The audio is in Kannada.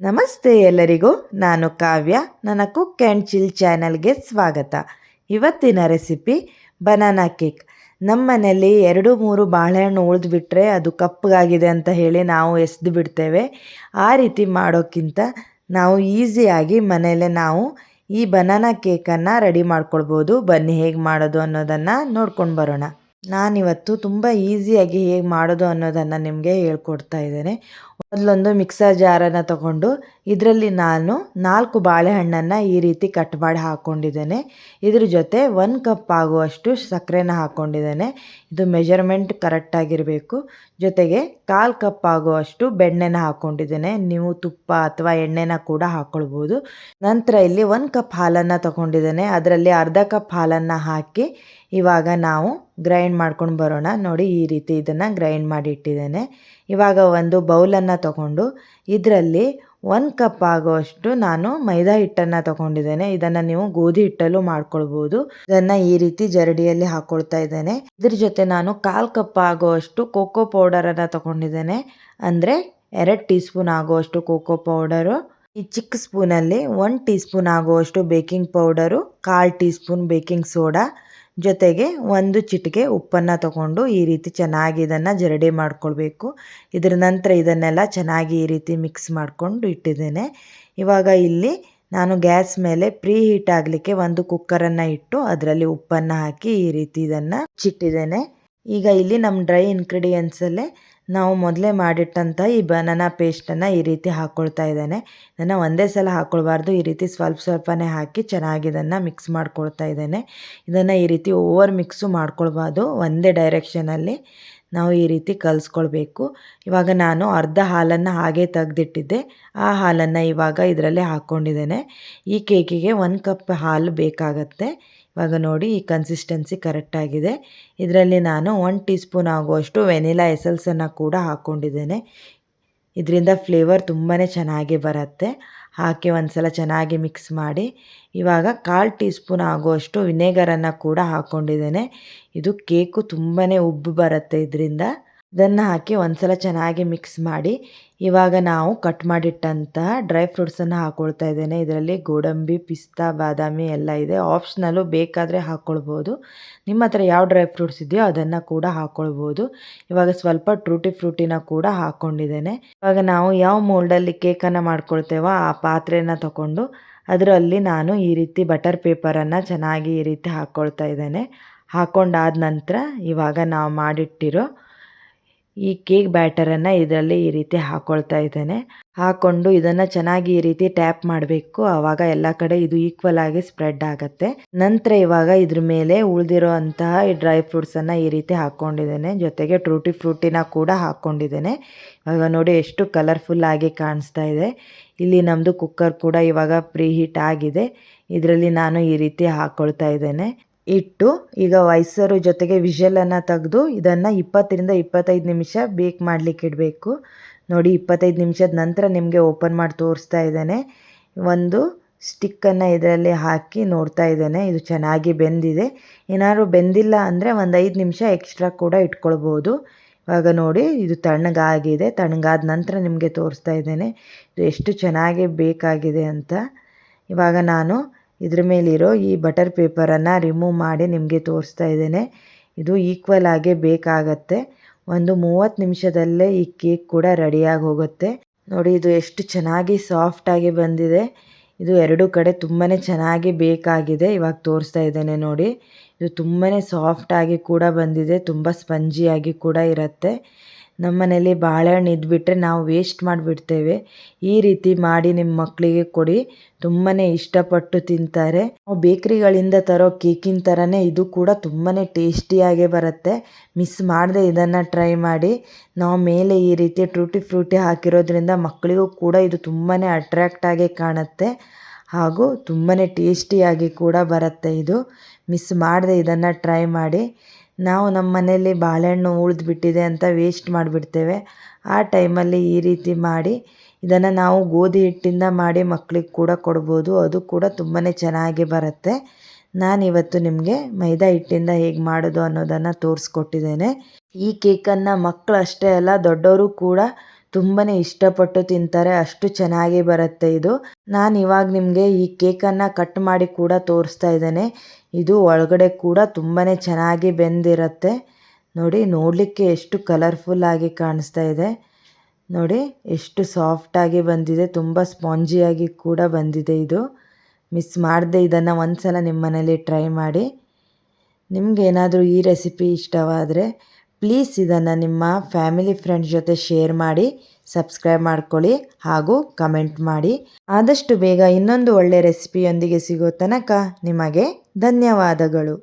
ನಮಸ್ತೆ ಎಲ್ಲರಿಗೂ, ನಾನು ಕಾವ್ಯ, ನನ್ನ ಕುಕ್ ಆ್ಯಂಡ್ ಚಿಲ್ ಚಾನಲ್ಗೆ ಸ್ವಾಗತ. ಇವತ್ತಿನ ರೆಸಿಪಿ ಬನಾನಾ ಕೇಕ್. ನಮ್ಮ ಮನೆಯಲ್ಲಿ ಎರಡು ಮೂರು ಬಾಳೆಹಣ್ಣು ಉಳಿದ್ಬಿಟ್ರೆ ಅದು ಕಪ್ಪಗಾಗಿದೆ ಅಂತ ಹೇಳಿ ನಾವು ಎಸೆದು ಬಿಡ್ತೇವೆ. ಆ ರೀತಿ ಮಾಡೋಕ್ಕಿಂತ ನಾವು ಈಸಿಯಾಗಿ ಮನೆಯಲ್ಲೇ ನಾವು ಈ ಬನಾನಾ ಕೇಕನ್ನು ರೆಡಿ ಮಾಡ್ಕೊಳ್ಬೋದು. ಬನ್ನಿ ಹೇಗೆ ಮಾಡೋದು ಅನ್ನೋದನ್ನು ನೋಡ್ಕೊಂಡು ಬರೋಣ. ನಾನಿವತ್ತು ತುಂಬ ಈಸಿಯಾಗಿ ಹೇಗೆ ಮಾಡೋದು ಅನ್ನೋದನ್ನು ನಿಮಗೆ ಹೇಳ್ಕೊಡ್ತಾ ಇದ್ದೇನೆ. ಮೊದಲೊಂದು ಮಿಕ್ಸರ್ ಜಾರನ್ನು ತಗೊಂಡು ಇದರಲ್ಲಿ ನಾನು ನಾಲ್ಕು ಬಾಳೆಹಣ್ಣನ್ನು ಈ ರೀತಿ ಕಟ್ ಮಾಡಿ ಹಾಕ್ಕೊಂಡಿದ್ದೇನೆ ಇದ್ರ ಜೊತೆ ಒಂದು ಕಪ್ ಆಗುವಷ್ಟು ಸಕ್ಕರೆನ ಹಾಕ್ಕೊಂಡಿದ್ದೇನೆ ಇದು ಮೆಜರ್ಮೆಂಟ್ ಕರೆಕ್ಟಾಗಿರಬೇಕು ಜೊತೆಗೆ ಕಾಲು ಕಪ್ ಆಗುವಷ್ಟು ಬೆಣ್ಣೆನ ಹಾಕ್ಕೊಂಡಿದ್ದೇನೆ ನೀವು ತುಪ್ಪ ಅಥವಾ ಎಣ್ಣೆನ ಕೂಡ ಹಾಕ್ಕೊಳ್ಬೋದು ನಂತರ ಇಲ್ಲಿ ಒಂದು ಕಪ್ ಹಾಲನ್ನು ತಗೊಂಡಿದ್ದೇನೆ. ಅದರಲ್ಲಿ ಅರ್ಧ ಕಪ್ ಹಾಲನ್ನು ಹಾಕಿ ಇವಾಗ ನಾವು ಗ್ರೈಂಡ್ ಮಾಡ್ಕೊಂಡು ಬರೋಣ. ನೋಡಿ ಈ ರೀತಿ ಇದನ್ನು ಗ್ರೈಂಡ್ ಮಾಡಿ ಇಟ್ಟಿದ್ದೇನೆ ಇವಾಗ ಒಂದು ಬೌಲನ್ನು ತಗೊಂಡು ಇದರಲ್ಲಿ ಒಂದು ಕಪ್ ಆಗುವಷ್ಟು ನಾನು ಮೈದಾ ಹಿಟ್ಟನ್ನು ತಗೊಂಡಿದ್ದೇನೆ. ಇದನ್ನು ನೀವು ಗೋಧಿ ಹಿಟ್ಟಲ್ಲೂ ಮಾಡ್ಕೊಳ್ಬೋದು. ಇದನ್ನು ಈ ರೀತಿ ಜರಡಿಯಲ್ಲಿ ಹಾಕ್ಕೊಳ್ತಾ ಇದ್ದೇನೆ. ಇದ್ರ ಜೊತೆ ನಾನು ಕಾಲು ಕಪ್ ಆಗುವಷ್ಟು ಕೋಕೋ ಪೌಡರನ್ನು ತಗೊಂಡಿದ್ದೇನೆ. ಅಂದರೆ ಎರಡು ಟೀ ಸ್ಪೂನ್ ಆಗುವಷ್ಟು ಕೋಕೋ ಪೌಡರು. ಈ ಚಿಕ್ಕ ಸ್ಪೂನಲ್ಲಿ ಒನ್ ಟೀ ಸ್ಪೂನ್ ಆಗುವಷ್ಟು ಬೇಕಿಂಗ್ ಪೌಡರು. ಕಾಲು ಟೀ ಸ್ಪೂನ್ ಬೇಕಿಂಗ್ ಸೋಡಾ. ಜೊತೆಗೆ ಒಂದು ಚಿಟಿಕೆ ಉಪ್ಪನ್ನು ತಗೊಂಡು ಈ ರೀತಿ ಚೆನ್ನಾಗಿ ಇದನ್ನು ಜರಡಿ ಮಾಡ್ಕೊಳ್ಬೇಕು. ಇದರ ನಂತರ ಇದನ್ನೆಲ್ಲ ಚೆನ್ನಾಗಿ ಈ ರೀತಿ ಮಿಕ್ಸ್ ಮಾಡಿಕೊಂಡು ಇಟ್ಟಿದ್ದೇನೆ. ಇವಾಗ ಇಲ್ಲಿ ನಾನು ಗ್ಯಾಸ್ ಮೇಲೆ ಪ್ರೀ ಹೀಟ್ ಆಗಲಿಕ್ಕೆ ಒಂದು ಕುಕ್ಕರನ್ನು ಇಟ್ಟು ಅದರಲ್ಲಿ ಉಪ್ಪನ್ನು ಹಾಕಿ ಈ ರೀತಿ ಇದನ್ನು ಚಿಟ್ಟಿದ್ದೇನೆ. ಈಗ ಇಲ್ಲಿ ನಮ್ಮ ಡ್ರೈ ಇನ್ಗ್ರೀಡಿಯೆಂಟ್ಸಲ್ಲೇ ನಾವು ಮೊದಲೇ ಮಾಡಿಟ್ಟಂಥ ಈ ಬನಾನಾ ಪೇಸ್ಟನ್ನು ಈ ರೀತಿ ಹಾಕ್ಕೊಳ್ತಾ ಇದ್ದೇನೆ. ಇದನ್ನು ಒಂದೇ ಸಲ ಹಾಕ್ಕೊಳ್ಬಾರ್ದು ಈ ರೀತಿ ಸ್ವಲ್ಪ ಸ್ವಲ್ಪನೇ ಹಾಕಿ ಚೆನ್ನಾಗಿ ಇದನ್ನು ಮಿಕ್ಸ್ ಮಾಡ್ಕೊಳ್ತಾ ಇದ್ದೇನೆ. ಇದನ್ನು ಈ ರೀತಿ ಓವರ್ ಮಿಕ್ಸು ಮಾಡ್ಕೊಳ್ಬಾರ್ದು, ಒಂದೇ ಡೈರೆಕ್ಷನಲ್ಲಿ ನಾವು ಈ ರೀತಿ ಕಲಿಸ್ಕೊಳ್ಬೇಕು. ಇವಾಗ ನಾನು ಅರ್ಧ ಹಾಲನ್ನು ಹಾಗೆ ತೆಗೆದಿಟ್ಟಿದ್ದೆ. ಆ ಹಾಲನ್ನು ಇವಾಗ ಇದರಲ್ಲೇ ಹಾಕ್ಕೊಂಡಿದ್ದೇನೆ. ಈ ಕೇಕಿಗೆ ಒಂದು ಕಪ್ ಹಾಲು ಬೇಕಾಗತ್ತೆ. ಇವಾಗ ನೋಡಿ ಈ ಕನ್ಸಿಸ್ಟೆನ್ಸಿ ಕರೆಕ್ಟಾಗಿದೆ ಇದರಲ್ಲಿ ನಾನು ಒನ್ ಟೀ ಸ್ಪೂನ್ ಆಗುವಷ್ಟು ವೆನಿಲಾ ಎಸಲ್ಸನ್ನು ಕೂಡ ಹಾಕ್ಕೊಂಡಿದ್ದೇನೆ. ಇದರಿಂದ ಫ್ಲೇವರ್ ತುಂಬಾ ಚೆನ್ನಾಗಿ ಬರುತ್ತೆ. ಹಾಕಿ ಒಂದು ಸಲ ಚೆನ್ನಾಗಿ ಮಿಕ್ಸ್ ಮಾಡಿ. ಇವಾಗ ಕಾಲು ಟೀ ಸ್ಪೂನ್ ಆಗುವಷ್ಟು ವಿನೇಗರನ್ನು ಕೂಡ ಹಾಕ್ಕೊಂಡಿದ್ದೇನೆ ಇದು ಕೇಕು ತುಂಬಾ ಉಬ್ಬು ಬರುತ್ತೆ ಇದರಿಂದ. ಇದನ್ನು ಹಾಕಿ ಒಂದು ಸಲ ಚೆನ್ನಾಗಿ ಮಿಕ್ಸ್ ಮಾಡಿ. ಇವಾಗ ನಾವು ಕಟ್ ಮಾಡಿಟ್ಟಂತಹ ಡ್ರೈ ಫ್ರೂಟ್ಸನ್ನು ಹಾಕ್ಕೊಳ್ತಾ ಇದ್ದೇನೆ. ಇದರಲ್ಲಿ ಗೋಡಂಬಿ, ಪಿಸ್ತಾ, ಬಾದಾಮಿ ಎಲ್ಲ ಇದೆ. ಆಪ್ಷನಲ್ಲು ಬೇಕಾದರೆ ಹಾಕ್ಕೊಳ್ಬೋದು ನಿಮ್ಮ ಹತ್ರ ಯಾವ ಡ್ರೈ ಫ್ರೂಟ್ಸ್ ಇದೆಯೋ ಅದನ್ನು ಕೂಡ ಹಾಕ್ಕೊಳ್ಬೋದು ಇವಾಗ ಸ್ವಲ್ಪ ಟ್ರೂಟಿ ಫ್ರೂಟಿನ ಕೂಡ ಹಾಕ್ಕೊಂಡಿದ್ದೇನೆ ಇವಾಗ ನಾವು ಯಾವ ಮೋಲ್ಡಲ್ಲಿ ಕೇಕನ್ನು ಮಾಡ್ಕೊಳ್ತೇವೋ ಆ ಪಾತ್ರೆನ ತಗೊಂಡು ಅದರಲ್ಲಿ ನಾನು ಈ ರೀತಿ ಬಟರ್ ಪೇಪರನ್ನು ಚೆನ್ನಾಗಿ ಈ ರೀತಿ ಹಾಕ್ಕೊಳ್ತಾ ಇದ್ದೇನೆ. ಹಾಕ್ಕೊಂಡಾದ ನಂತರ ಇವಾಗ ನಾವು ಮಾಡಿಟ್ಟಿರೋ ಈ ಕೇಕ್ ಬ್ಯಾಟರನ್ನು ಇದರಲ್ಲಿ ಈ ರೀತಿ ಹಾಕ್ಕೊಳ್ತಾ ಇದ್ದೇನೆ. ಹಾಕ್ಕೊಂಡು ಇದನ್ನು ಚೆನ್ನಾಗಿ ಈ ರೀತಿ ಟ್ಯಾಪ್ ಮಾಡಬೇಕು. ಆವಾಗ ಎಲ್ಲ ಕಡೆ ಇದು ಈಕ್ವಲ್ ಆಗಿ ಸ್ಪ್ರೆಡ್ ಆಗುತ್ತೆ. ನಂತರ ಇವಾಗ ಇದ್ರ ಮೇಲೆ ಉಳಿದಿರೋ ಅಂತಹ ಈ ಡ್ರೈ ಫ್ರೂಟ್ಸನ್ನು ಈ ರೀತಿ ಹಾಕ್ಕೊಂಡಿದ್ದೇನೆ ಜೊತೆಗೆ ಟ್ರೂಟಿ ಫ್ರೂಟಿನ ಕೂಡ ಹಾಕ್ಕೊಂಡಿದ್ದೇನೆ ಇವಾಗ ನೋಡಿ ಎಷ್ಟು ಕಲರ್ಫುಲ್ ಆಗಿ ಕಾಣಿಸ್ತಾ ಇದೆ. ಇಲ್ಲಿ ನಮ್ಮದು ಕುಕ್ಕರ್ ಕೂಡ ಇವಾಗ ಪ್ರೀ ಹೀಟ್ ಆಗಿದೆ. ಇದರಲ್ಲಿ ನಾನು ಈ ರೀತಿ ಹಾಕ್ಕೊಳ್ತಾ ಇದ್ದೇನೆ. ಇಟ್ಟು ಈಗ ವಯಸ್ಸರು ಜೊತೆಗೆ ವಿಷಲನ್ನು ತೆಗೆದು ಇದನ್ನು ಇಪ್ಪತ್ತರಿಂದ ಇಪ್ಪತ್ತೈದು ನಿಮಿಷ ಬೇಕ್ ಮಾಡಲಿಕ್ಕೆ ಇಡಬೇಕು. ನೋಡಿ, ಇಪ್ಪತ್ತೈದು ನಿಮಿಷದ ನಂತರ ನಿಮಗೆ ಓಪನ್ ಮಾಡಿ ತೋರಿಸ್ತಾ ಇದ್ದೇನೆ. ಒಂದು ಸ್ಟಿಕ್ಕನ್ನು ಇದರಲ್ಲಿ ಹಾಕಿ ನೋಡ್ತಾ ಇದ್ದೇನೆ. ಇದು ಚೆನ್ನಾಗಿ ಬೆಂದಿದೆ. ಏನಾದರೂ ಬೆಂದಿಲ್ಲ ಅಂದರೆ ಒಂದು ಐದು ನಿಮಿಷ ಎಕ್ಸ್ಟ್ರಾ ಕೂಡ ಇಟ್ಕೊಳ್ಬೋದು. ಇವಾಗ ನೋಡಿ, ಇದು ತಣ್ಣಗಾಗಿದೆ. ತಣ್ಣಗಾದ ನಂತರ ನಿಮಗೆ ತೋರಿಸ್ತಾ ಇದ್ದೇನೆ. ಇದು ಎಷ್ಟು ಚೆನ್ನಾಗಿ ಬೇಕಾಗಿದೆ ಅಂತ. ಇವಾಗ ನಾನು ಇದ್ರ ಮೇಲಿರೋ ಈ ಬಟರ್ ಪೇಪರನ್ನು ರಿಮೂವ್ ಮಾಡಿ ನಿಮಗೆ ತೋರಿಸ್ತಾ ಇದ್ದೇನೆ. ಇದು ಈಕ್ವಲ್ ಆಗೇ ಬೇಕಾಗತ್ತೆ. ಒಂದು ಮೂವತ್ತು ನಿಮಿಷದಲ್ಲೇ ಈ ಕೇಕ್ ಕೂಡ ರೆಡಿಯಾಗಿ ಹೋಗುತ್ತೆ. ನೋಡಿ, ಇದು ಎಷ್ಟು ಚೆನ್ನಾಗಿ ಸಾಫ್ಟಾಗಿ ಬಂದಿದೆ. ಇದು ಎರಡು ಕಡೆ ತುಂಬಾ ಚೆನ್ನಾಗಿ ಬೇಕಾಗಿದೆ. ಇವಾಗ ತೋರಿಸ್ತಾ ಇದ್ದೇನೆ ನೋಡಿ. ಇದು ತುಂಬಾ ಸಾಫ್ಟಾಗಿ ಕೂಡ ಬಂದಿದೆ. ತುಂಬ ಸ್ಪಂಜಿಯಾಗಿ ಕೂಡ ಇರುತ್ತೆ. ನಮ್ಮ ಮನೇಲಿ ಬಾಳೆಹಣ್ಣು ಇದ್ಬಿಟ್ರೆ ನಾವು ವೇಸ್ಟ್ ಮಾಡಿಬಿಡ್ತೇವೆ. ಈ ರೀತಿ ಮಾಡಿ ನಿಮ್ಮ ಮಕ್ಕಳಿಗೆ ಕೊಡಿ. ತುಂಬಾ ಇಷ್ಟಪಟ್ಟು ತಿಂತಾರೆ. ಬೇಕ್ರಿಗಳಿಂದ ತರೋ ಕೇಕಿನ ಥರನೇ ಇದು ಕೂಡ ತುಂಬಾ ಟೇಸ್ಟಿಯಾಗೇ ಬರುತ್ತೆ. ಮಿಸ್ ಮಾಡದೆ ಇದನ್ನು ಟ್ರೈ ಮಾಡಿ. ನಾವು ಮೇಲೆ ಈ ರೀತಿ ಟ್ರೂಟಿ ಫ್ರೂಟಿ ಹಾಕಿರೋದ್ರಿಂದ ಮಕ್ಕಳಿಗೂ ಕೂಡ ಇದು ತುಂಬಾ ಅಟ್ರ್ಯಾಕ್ಟಾಗಿ ಕಾಣುತ್ತೆ. ಹಾಗೂ ತುಂಬಾ ಟೇಸ್ಟಿಯಾಗಿ ಕೂಡ ಬರುತ್ತೆ ಇದು. ಮಿಸ್ ಮಾಡದೆ ಇದನ್ನು ಟ್ರೈ ಮಾಡಿ. ನಾವು ನಮ್ಮ ಮನೆಯಲ್ಲಿ ಬಾಳೆಹಣ್ಣು ಉಳಿದ್ಬಿಟ್ಟಿದೆ ಅಂತ ವೇಸ್ಟ್ ಮಾಡಿಬಿಡ್ತೇವೆ. ಆ ಟೈಮಲ್ಲಿ ಈ ರೀತಿ ಮಾಡಿ, ಇದನ್ನು ನಾವು ಗೋಧಿ ಹಿಟ್ಟಿಂದ ಮಾಡಿ ಮಕ್ಕಳಿಗೆ ಕೂಡ ಕೊಡ್ಬೋದು. ಅದು ಕೂಡ ತುಂಬಾ ಚೆನ್ನಾಗಿ ಬರುತ್ತೆ. ನಾನಿವತ್ತು ನಿಮಗೆ ಮೈದಾ ಹಿಟ್ಟಿಂದ ಹೇಗೆ ಮಾಡೋದು ಅನ್ನೋದನ್ನು ತೋರಿಸ್ಕೊಟ್ಟಿದ್ದೇನೆ. ಈ ಕೇಕನ್ನು ಮಕ್ಕಳಷ್ಟೇ ಅಲ್ಲ ದೊಡ್ಡವರು ಕೂಡ ತುಂಬಾ ಇಷ್ಟಪಟ್ಟು ತಿಂತಾರೆ, ಅಷ್ಟು ಚೆನ್ನಾಗಿ ಬರುತ್ತೆ ಇದು. ನಾನು ಇವಾಗ ನಿಮಗೆ ಈ ಕೇಕನ್ನು ಕಟ್ ಮಾಡಿ ಕೂಡ ತೋರಿಸ್ತಾ ಇದ್ದೇನೆ. ಇದು ಒಳಗಡೆ ಕೂಡ ತುಂಬಾ ಚೆನ್ನಾಗಿ ಬೆಂದಿರುತ್ತೆ. ನೋಡಿ, ನೋಡಲಿಕ್ಕೆ ಎಷ್ಟು ಕಲರ್ಫುಲ್ ಆಗಿ ಕಾಣಿಸ್ತಾ ಇದೆ. ನೋಡಿ, ಎಷ್ಟು ಸಾಫ್ಟಾಗಿ ಬಂದಿದೆ, ತುಂಬ ಸ್ಪಾಂಜಿಯಾಗಿ ಕೂಡ ಬಂದಿದೆ ಇದು. ಮಿಸ್ ಮಾಡದೆ ಇದನ್ನು ಒಂದ್ಸಲ ನಿಮ್ಮ ಮನೇಲಿ ಟ್ರೈ ಮಾಡಿ ನಿಮಗೇನಾದರೂ ಈ ರೆಸಿಪಿ ಇಷ್ಟವಾದರೆ ಪ್ಲೀಸ್ ಇದನ್ನು ನಿಮ್ಮ ಫ್ಯಾಮಿಲಿ ಫ್ರೆಂಡ್ಸ್ ಜೊತೆ ಶೇರ್ ಮಾಡಿ, ಸಬ್ಸ್ಕ್ರೈಬ್ ಮಾಡ್ಕೊಳ್ಳಿ ಹಾಗೂ ಕಮೆಂಟ್ ಮಾಡಿ. ಆದಷ್ಟು ಬೇಗ ಇನ್ನೊಂದು ಒಳ್ಳೆಯ ರೆಸಿಪಿಯೊಂದಿಗೆ ಸಿಗೋ ತನಕ ನಿಮಗೆ ಧನ್ಯವಾದಗಳು.